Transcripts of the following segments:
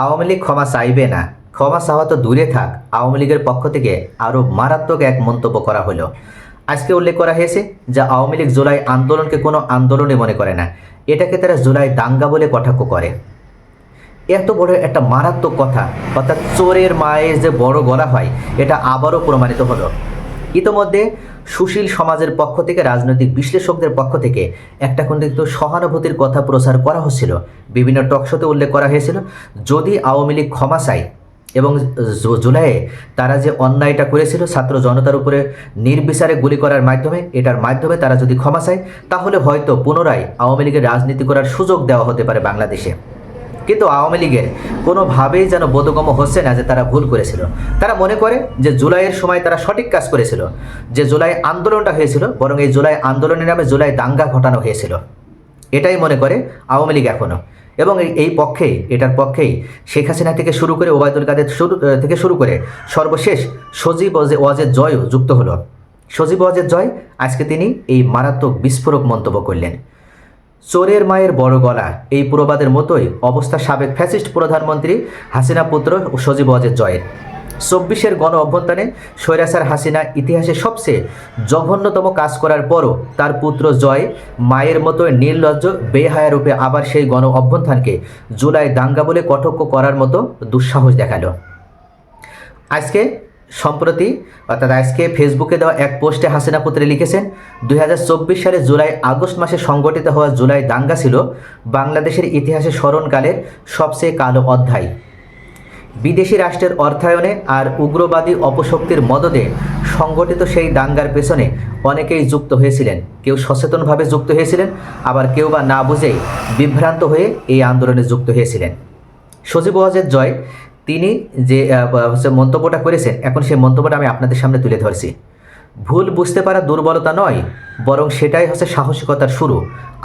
আওয়ামী লীগ ক্ষমা চাইবে না। ক্ষমা চাওয়া তো দূরে থাক, আওয়ামী লীগের পক্ষ থেকে আরও মারাত্মক এক মন্তব্য করা হলো। আজকে উল্লেখ করা হয়েছে যে আওয়ামী লীগ জুলাই আন্দোলনকে কোনো আন্দোলনই মনে করে না, এটাকে তারা জুলাই দাঙ্গা বলে কটাক্ষ করে। এত বড় একটা মারাত্মক কথা, অর্থাৎ চোরের মায়ের যে বড় গলা হয়, এটা আবারও প্রমাণিত হলো। ইতোমধ্যে সুশীল সমাজের পক্ষ থেকে, রাজনৈতিক বিশ্লেষকদের পক্ষ থেকে একটা কিন্তু সহানুভূতির কথা প্রচার করা হচ্ছিল। বিভিন্ন টকশোতে উল্লেখ করা হয়েছিল, যদি আওয়ামী লীগ ক্ষমা চায় এবং জুলাইয়ে তারা যে অন্যায়টা করেছিল, ছাত্র জনতার উপরে নির্বিচারে গুলি করার মাধ্যমে, এটার মাধ্যমে তারা যদি ক্ষমা চায়, তাহলে হয়তো পুনরায় আওয়ামী লীগের রাজনীতি করার সুযোগ দেওয়া হতে পারে বাংলাদেশে। কিন্তু আওয়ামী লীগের কোনোভাবেই যেন বোধগম্য হচ্ছে না যে তারা ভুল করেছিল। তারা মনে করে যে জুলাইয়ের সময় তারা সঠিক কাজ করেছিল, যে জুলাই আন্দোলনটা হয়েছিল, বরং এই জুলাই আন্দোলনের নামে জুলাই দাঙ্গা ঘটানো হয়েছিল। এটাই মনে করে আওয়ামী লীগ এখনও এবং এই পক্ষেই, এটার পক্ষেই শেখ হাসিনা থেকে শুরু করে ওবায়দুল কাদের শুরু থেকে শুরু করে সর্বশেষ সজীব ওয়াজে- ওয়াজেদ জয়ও যুক্ত হলো। সজীব ওয়াজেদ জয়, আজকে তিনি এই মারাত্মক বিস্ফোরক মন্তব্য করলেন। চোরের মায়ের বড় গলা। এই প্রবাদের মতোই অবস্থা সাবেক ফ্যাসিস্ট প্রধানমন্ত্রী হাসিনা পুত্র ও সজীব অজের জয়ের। চব্বিশের গণ অভ্যন্তরে স্বৈরাচার হাসিনা ইতিহাসে সবচেয়ে জঘন্যতম কাজ করার পরও তার পুত্র জয় মায়ের মতো নির্লজ্জ, বেহায়া রূপে আবার সেই গণ অভ্যন্থানকে জুলাই দাঙ্গা বলে কটক্ষ করার মতো দুঃসাহস দেখাল। আজকে সম্প্রতি, অর্থাৎ আজকে ফেসবুকে দেওয়া এক পোস্টে হাসিনা পুত্রে লিখেছেন, দুই সালে জুলাই আগস্ট মাসে সংগঠিত হওয়া জুলাই দাঙ্গা ছিল বাংলাদেশের ইতিহাসে স্মরণকালের সবচেয়ে কালো অধ্যায়। বিদেশি রাষ্ট্রের অর্থায়নে আর উগ্রবাদী অপশক্তির মদদে সংগঠিত সেই দাঙ্গার পেছনে অনেকেই যুক্ত হয়েছিলেন। কেউ সচেতনভাবে যুক্ত হয়েছিলেন, আবার কেউ বা না বুঝেই বিভ্রান্ত হয়ে এই আন্দোলনে যুক্ত হয়েছিলেন। সজীব ওয়াজেদ জয় তিনি যে হচ্ছে মন্তব্যটা করেছেন, এখন সেই মন্তব্যটা আমি আপনাদের সামনে তুলে ধরছি। ভুল বুঝতে পারা দুর্বলতা নয়, বরং সেটাই হচ্ছে সাহসিকতার শুরু।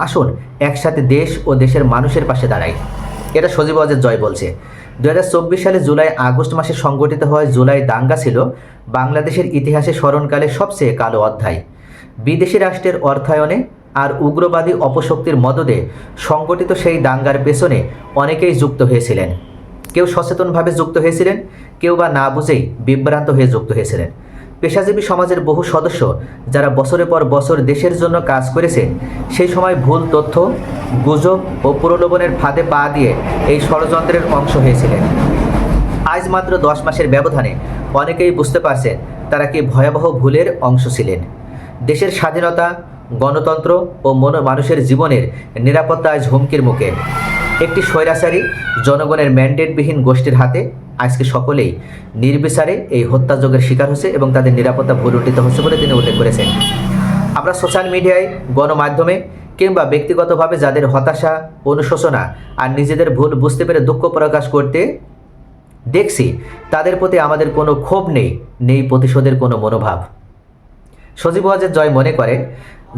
আসুন, একসাথে দেশ ও দেশের মানুষের পাশে দাঁড়াই। এটা সজীব ওয়াজেদ জয় বলছে। দু হাজার চব্বিশ সালে জুলাই, আগস্ট মাসে সংগঠিত হওয়া জুলাই দাঙ্গা ছিল বাংলাদেশের ইতিহাসে স্মরণকালে সবচেয়ে কালো অধ্যায়। বিদেশি রাষ্ট্রের অর্থায়নে আর উগ্রবাদী অপশক্তির মদদে সংগঠিত সেই দাঙ্গার পেছনে অনেকেই যুক্ত হয়েছিলেন। কেউ সচেতনভাবে যুক্ত হয়েছিলেন, কেউ বা না বুঝেই বিভ্রান্ত হয়ে যুক্ত হয়েছিলেন। পেশাজীবী সমাজের বহু সদস্য যারা বছরের পর বছর দেশের জন্য কাজ করেছে সেই সময় ভুল তথ্য, গুজব ও প্রলোভনের ফাঁদে পা দিয়ে এই ষড়যন্ত্রের অংশ হয়েছিলেন। আজ মাত্র দশ মাসের ব্যবধানে অনেকেই বুঝতে পারছেন তারা কি ভয়াবহ ভুলের অংশ ছিলেন। দেশের স্বাধীনতা, গণতন্ত্র ও মন, মানুষের জীবনের নিরাপত্তা আজ হুমকির মুখে। একটি স্বৈরাচারী জনগণের ম্যান্ডেটবিহীন গোষ্ঠীর হাতে আজকে সকলেই নির্বিচারে এই হত্যাযোগের শিকার হচ্ছে এবং তাদের নিরাপত্তা ভুলুণ্ঠিত হচ্ছে বলে তিনি উল্লেখ করেছেন। আমরা সোশ্যাল মিডিয়ায়, গণমাধ্যমে কিংবা ব্যক্তিগতভাবে যাদের হতাশা, অনুশোচনা আর নিজেদের ভুল বুঝতে পেরে দুঃখ প্রকাশ করতে দেখছি, তাদের প্রতি আমাদের কোনো ক্ষোভ নেই নেই প্রতিশোধের কোনো মনোভাব। সজীব ওয়াজেদ জয় মনে করে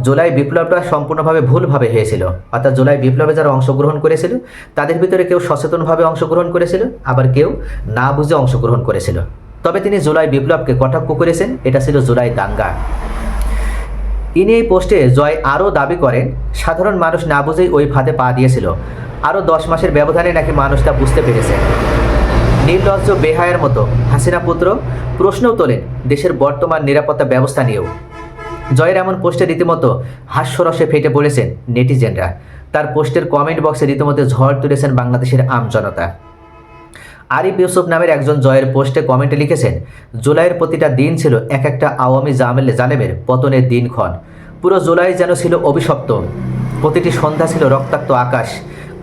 জুলাই বিপ্লবটা সম্পূর্ণভাবে ভুলভাবে হয়েছিল। অর্থাৎ জুলাই বিপ্লবে যারা অংশগ্রহণ করেছিল, তাদের ভিতরে কেউ সচেতনভাবে অংশগ্রহণ করেছিল, আবার কেউ না বুঝে অংশগ্রহণ করেছিল। তবে তিনি জুলাই বিপ্লবকে কটাক্ষ করেছেন, এটা ছিল জুলাই দাঙ্গা। ইনি এই পোস্টে জয় আরও দাবি করেন, সাধারণ মানুষ না বুঝেই ওই ফাঁদে পা দিয়েছিল। আরও দশ মাসের ব্যবধানে নাকি মানুষটা বুঝতে পেরেছে। নির্লজ্জ বেহায়ের মতো হাসিনা পুত্র প্রশ্নও তোলেন, দেশের বর্তমান নিরাপত্তা ব্যবস্থা নিয়েও। জয়ের এমন পোস্টে রীতিমতো হাস্যরসে ফেটে পড়েছেন নেটিজেনরা। তার পোস্টের কমেন্ট বক্সে রীতিমতো ঝড় তুলেছেন বাংলাদেশের আম জনতা। আরিফ ইউসুফ নামের একজন জয়ের পোস্টে কমেন্টে লিখেছেন, জুলাইয়ের প্রতিটা দিন ছিল এক একটা আওয়ামী জামেল জালেমের পতনের দিনক্ষণ। পুরো জুলাই যেন ছিল অভিশপ্ত। প্রতিটি সন্ধ্যা ছিল রক্তাক্ত আকাশ।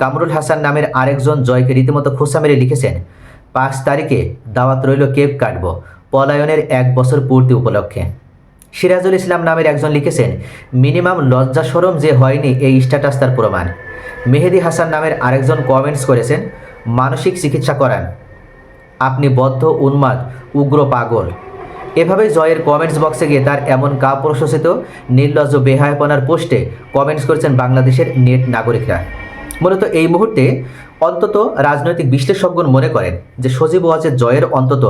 কামরুল হাসান নামের আরেকজন জয়কে রীতিমতো খোসা মেরে লিখেছেন, পাঁচ তারিখে দাওয়াত রইল কেক কাটব, পলায়নের এক বছর পূর্তি উপলক্ষে। সিরাজুল ইসলাম নামের একজন লিখেছেন, মিনিমাম লজ্জা সরম যে হয়নি এই স্ট্যাটাস তার প্রমাণ। মেহেদি হাসান নামের আরেকজন কমেন্টস করেছেন, মানসিক চিকিৎসা করান। আপনি বদ্ধ, উন্মাদ, উগ্র পাগল। এভাবে জয়ের কমেন্টস বক্সে গিয়ে তার এমন কা প্রশোসিত, নির্লজ্জ, বেহায়পনার পোস্টে কমেন্টস করেছেন বাংলাদেশের নেট নাগরিকরা। মূলত এই মুহূর্তে অন্তত রাজনৈতিক বিশ্লেষকগণ মনে করেন যে সজীব ওয়াজের জয়ের অন্তত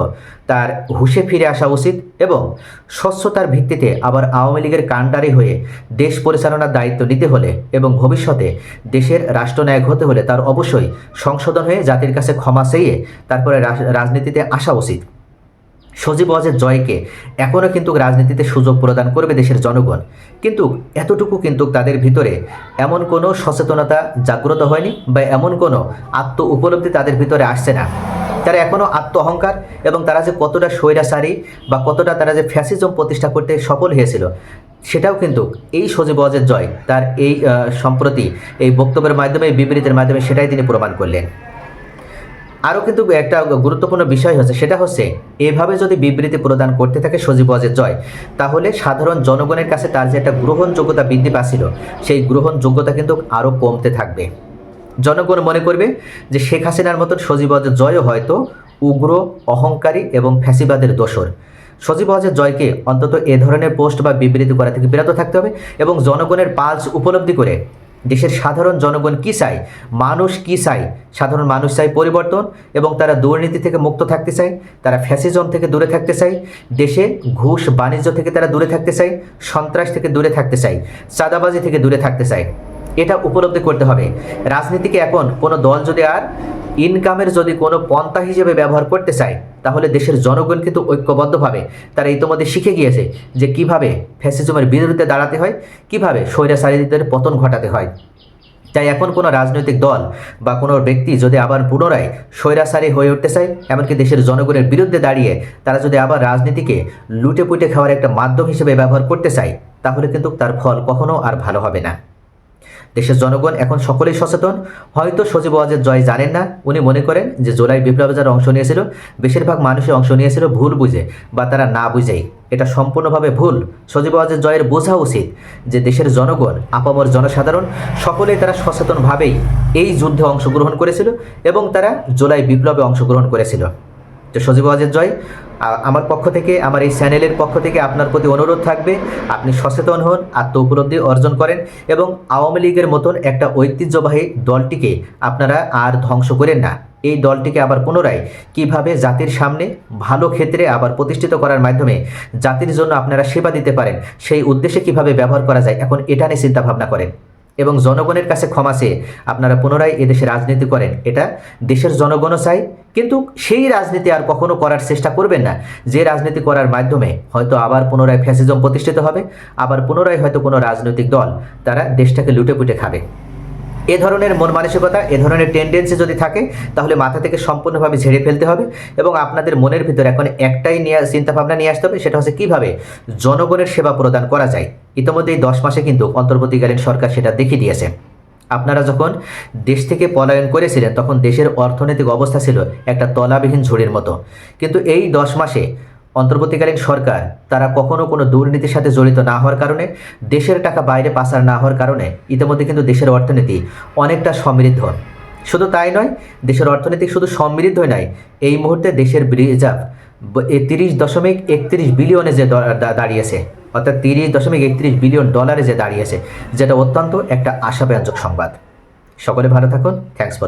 তার হুশে ফিরে আসা উচিত এবং স্বচ্ছতার ভিত্তিতে আবার আওয়ামী লীগের কাণ্ডারি হয়ে দেশ পরিচালনার দায়িত্ব নিতে হলে এবং ভবিষ্যতে দেশের রাষ্ট্রনায়ক হতে হলে তার অবশ্যই সংশোধন হয়ে জাতির কাছে ক্ষমা চেয়ে তারপরে রাজনীতিতে আসা উচিত। সজীব ওয়াজের জয়কে এখনও কিন্তু রাজনীতিতে সুযোগ প্রদান করবে দেশের জনগণ। কিন্তু এতটুকু কিন্তু তাদের ভিতরে এমন কোনো সচেতনতা জাগ্রত হয়নি বা এমন কোনো আত্ম উপলব্ধি তাদের ভিতরে আসছে না। তারা এখনও আত্ম অহংকার এবং তারা যে কতটা স্বৈরাচারী বা কতটা তারা যে ফ্যাসিজম প্রতিষ্ঠা করতে সফল হয়েছিল, সেটাও কিন্তু এই সজীব ওয়াজের জয় তার এই সম্প্রতি এই বক্তব্যের মাধ্যমে, বিবৃতির মাধ্যমে সেটাই তিনি প্রমাণ করলেন। আরও কিন্তু একটা গুরুত্বপূর্ণ বিষয় হচ্ছে, সেটা হচ্ছে এভাবে যদি বিবৃতি প্রদান করতে থাকে সজীব ওয়াজের জয়, তাহলে সাধারণ জনগণের কাছে তার যে একটা গ্রহণযোগ্যতা বৃদ্ধি পাচ্ছিল, সেই গ্রহণযোগ্যতা কিন্তু আরও কমতে থাকবে। জনগণ মনে করবে যে শেখ হাসিনার মতন সজীব ওয়াজের জয়ও হয়তো উগ্র, অহংকারী এবং ফ্যাসিবাদের দোষর। সজীব ওয়াজের জয়কে অন্তত এ ধরনের পোস্ট বা বিবৃতি করা থেকে বিরত থাকতে হবে এবং জনগণের পালস উপলব্ধি করে দেশের সাধারণ জনগণ কি চায়? মানুষ কি চায়? সাধারণ মানুষ চায় পরিবর্তন এবং তারা দুর্নীতি থেকে মুক্ত থাকতে চায়, তারা ফ্যাসিজম থেকে দূরে থাকতে চায়, দেশে ঘুষ বাণিজ্য থেকে তারা দূরে থাকতে চায়, সন্ত্রাস থেকে দূরে থাকতে চায়, চাঁদাবাজি থেকে দূরে থাকতে চায়। এটা উপলব্ধি করতে হবে। রাজনীতিকে এখন কোনো দল যদি আর ইনকামের যদি কোনো পন্থা হিসেবে ব্যবহার করতে চায়, তাহলে দেশের জনগণ কিন্তু ঐক্যবদ্ধভাবে তারা ইতিমধ্যে শিখে গিয়েছে যে কীভাবে ফ্যাসিজমের বিরুদ্ধে দাঁড়াতে হয়, কীভাবে স্বৈরাচারীদের পতন ঘটাতে হয়। তাই এখন কোনো রাজনৈতিক দল বা কোনো ব্যক্তি যদি আবার পুনরায় স্বৈরাচারী হয়ে উঠতে চায়, এমনকি দেশের জনগণের বিরুদ্ধে দাঁড়িয়ে তারা যদি আবার রাজনীতিকে লুটে পুটে খাওয়ার একটা মাধ্যম হিসেবে ব্যবহার করতে চায়, তাহলে কিন্তু তার ফল কখনো আর ভালো হবে না। দেশের জনগণ এখন সকলেই সচেতন। হয়তো সজীব ওয়াজের জয় জানেন না, উনি মনে করেন যে জুলাই বিপ্লবে যারা অংশ নিয়েছিল, বেশিরভাগ মানুষই অংশ নিয়েছিল ভুল বুঝে বা তারা না বুঝেই। এটা সম্পূর্ণভাবে ভুল। সজীব ওয়াজের জয়ের বোঝা উচিত যে দেশের জনগণ, আপামর জনসাধারণ, সকলেই তারা সচেতনভাবেই এই যুদ্ধে অংশগ্রহণ করেছিল এবং তারা জুলাই বিপ্লবে অংশগ্রহণ করেছিল। তো সজীব ওয়াজের জয় আমার পক্ষ থেকে, আমার এই চ্যানেলের পক্ষ থেকে আপনার প্রতি অনুরোধ থাকবে, আপনি সচেতন হন আত্ম উপলব্ধি অর্জন করেন এবং আওয়ামী লীগের মতন একটা ঐতিহ্যবাহী দলটিকে আপনারা আর ধ্বংস করেন না। এই দলটিকে আবার পুনরায় কীভাবে জাতির সামনে ভালো ক্ষেত্রে আবার প্রতিষ্ঠিত করার মাধ্যমে জাতির জন্য আপনারা সেবা দিতে পারেন, সেই উদ্দেশ্যে কীভাবে ব্যবহার করা যায়, এখন এটা নিয়ে চিন্তা ভাবনা করেন। এবং জনগণের কাছে ক্ষমা চেয়ে আপনারা পুনরায় এদেশে রাজনীতি করেন। এটা দেশের জনগণও চাই কিন্তু সেই রাজনীতি আর কখনো করার চেষ্টা করবেন না। যে রাজনীতি করার মাধ্যমে হয়তো আবার পুনরায় ফ্যাসিজম প্রতিষ্ঠিত হবে, আবার পুনরায় হয়তো কোনো রাজনৈতিক দল তারা দেশটাকে লুটে পুটে খাবে। এ ধরনের মন মানসিকতা, এ ধরনের টেন্ডেন্সি যদি থাকে, তাহলে মাথা থেকে সম্পূর্ণভাবে ঝেড়ে ফেলতে হবে এবং আপনাদের মনের ভিতরে এখন একটাই নিয়ে চিন্তাভাবনা নিয়ে আসতে হবে, সেটা হচ্ছে কীভাবে জনগণের সেবা প্রদান করা যায়। ইতিমধ্যে এই দশ মাসে কিন্তু অন্তর্বর্তীকালীন সরকার সেটা দেখিয়ে দিয়েছে। আপনারা যখন দেশ থেকে পলায়ন করেছিলেন, তখন দেশের অর্থনৈতিক অবস্থা ছিল একটা তলাবিহীন ঝুড়ির মতো। কিন্তু এই দশ মাসে অন্তর্বর্তীকালীন সরকার, তারা কখনো কোনো দুর্নীতির সাথে জড়িত না হওয়ার কারণে, দেশের টাকা বাইরে পাচার না হওয়ার কারণে ইতিমধ্যে কিন্তু দেশের অর্থনীতি অনেকটা সমৃদ্ধ। শুধু তাই নয়, দেশের অর্থনীতি শুধু সমৃদ্ধই নয়, এই মুহূর্তে দেশের রিজার্ভ তিরিশ দশমিক একত্রিশ বিলিয়নে যে দাঁড়িয়েছে, অর্থাৎ তিরিশ দশমিক একত্রিশ বিলিয়ন ডলারে যে দাঁড়িয়েছে, যেটা অত্যন্ত একটা আশাব্যঞ্জক সংবাদ। সকলে ভালো থাকুন থ্যাংকস ফর